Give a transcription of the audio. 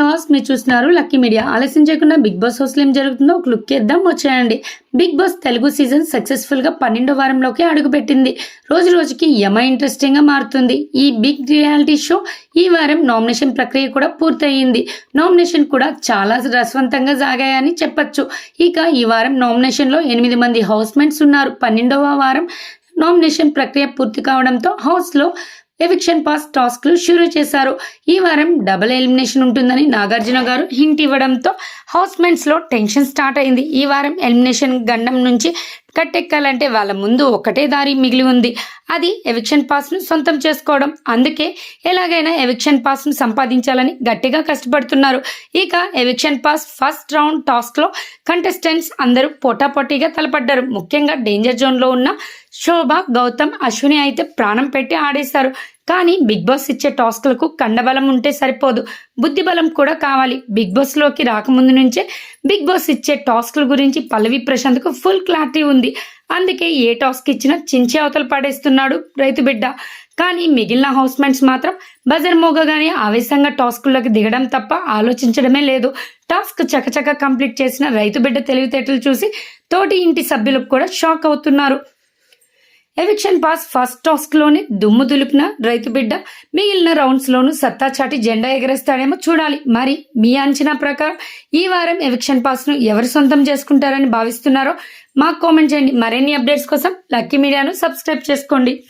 Viewers మీరు చూస్తున్నారు lucky media ఆలస్యం చేయకుండా బిగ్ బాస్ హౌస్లో ఏం జరుగుతుందో ఒక లుక్ ఇద్దాం వచ్చేయండి. బిగ్ బాస్ తెలుగు సీజన్ సక్సెస్ఫుల్గా పన్నెండో వారంలోకి అడుగుపెట్టింది. రోజు రోజుకి యమ ఇంట్రెస్టింగ్గా మారుతుంది. ఈ బిగ్ రియాలిటీ షో ఈ వారం నామినేషన్ ప్రక్రియ కూడా పూర్తయింది. నామినేషన్ కూడా చాలా రసవంతంగా సాగాయని చెప్పచ్చు. ఇక ఈ వారం నామినేషన్లో ఎనిమిది మంది హౌస్మేట్స్ ఉన్నారు. పన్నెండవ వారం నామినేషన్ ప్రక్రియ పూర్తి కావడంతో హౌస్లో ఎవిక్షన్ పాస్ టాస్క్లు షురూ చేశారు. ఈ వారం డబుల్ ఎలిమినేషన్ ఉంటుందని నాగార్జున గారు హింట్ ఇవ్వడంతో హౌస్లో టెన్షన్ స్టార్ట్ అయింది. ఈ వారం ఎలిమినేషన్ గండం నుంచి కట్టెక్కాలంటే వాళ్ళ ముందు ఒకటే దారి మిగిలి ఉంది. అది ఎవిక్షన్ పాస్ను సొంతం చేసుకోవడం. అందుకే ఎలాగైనా ఎవిక్షన్ పాస్ను సంపాదించాలని గట్టిగా కష్టపడుతున్నారు. ఇక ఎవిక్షన్ పాస్ ఫస్ట్ రౌండ్ టాస్క్లో కంటెస్టెంట్స్ అందరూ పోటాపోటీగా తలపడ్డారు. ముఖ్యంగా డేంజర్ జోన్లో ఉన్న శోభ గౌతమ్ అశ్విని అయితే ప్రాణం పెట్టి ఆడేశారు. కానీ బిగ్ బాస్ ఇచ్చే టాస్క్లకు కండబలం ఉంటే సరిపోదు. బుద్ధి బలం కూడా కావాలి. బిగ్ బాస్లోకి రాకముందు నుంచే బిగ్ బాస్ ఇచ్చే టాస్క్ల గురించి పల్లవి ప్రశాంత్కు ఫుల్ క్లారిటీ ఉంది. అందుకే ఏ టాస్క్ ఇచ్చినా చించి అవతలు పడేస్తున్నాడు రైతు బిడ్డ. కానీ మిగిలిన హౌస్మెంట్స్ మాత్రం బజర్ మోగగానే ఆవేశంగా టాస్కుల్లోకి దిగడం తప్ప ఆలోచించడమే లేదు. టాస్క్ చకచక కంప్లీట్ చేసిన రైతు బిడ్డ తెలివితేటలు చూసి తోటి ఇంటి సభ్యులకు కూడా షాక్ అవుతున్నారు. ఎవిక్షన్ పాస్ ఫస్ట్ టాస్క్లోనే దుమ్ము దులిపిన రైతు బిడ్డ మిగిలిన రౌండ్స్ లోను సత్తా చాటి జెండా ఎగరేస్తాడేమో చూడాలి. మరి మీ అంచనా ప్రకారం ఈ వారం ఎవిక్షన్ పాస్ను ఎవరు సొంతం చేసుకుంటారని భావిస్తున్నారో మాకు కామెంట్ చేయండి. మరిన్ని అప్డేట్స్ కోసం లక్కీ మీడియాను సబ్స్క్రైబ్ చేసుకోండి.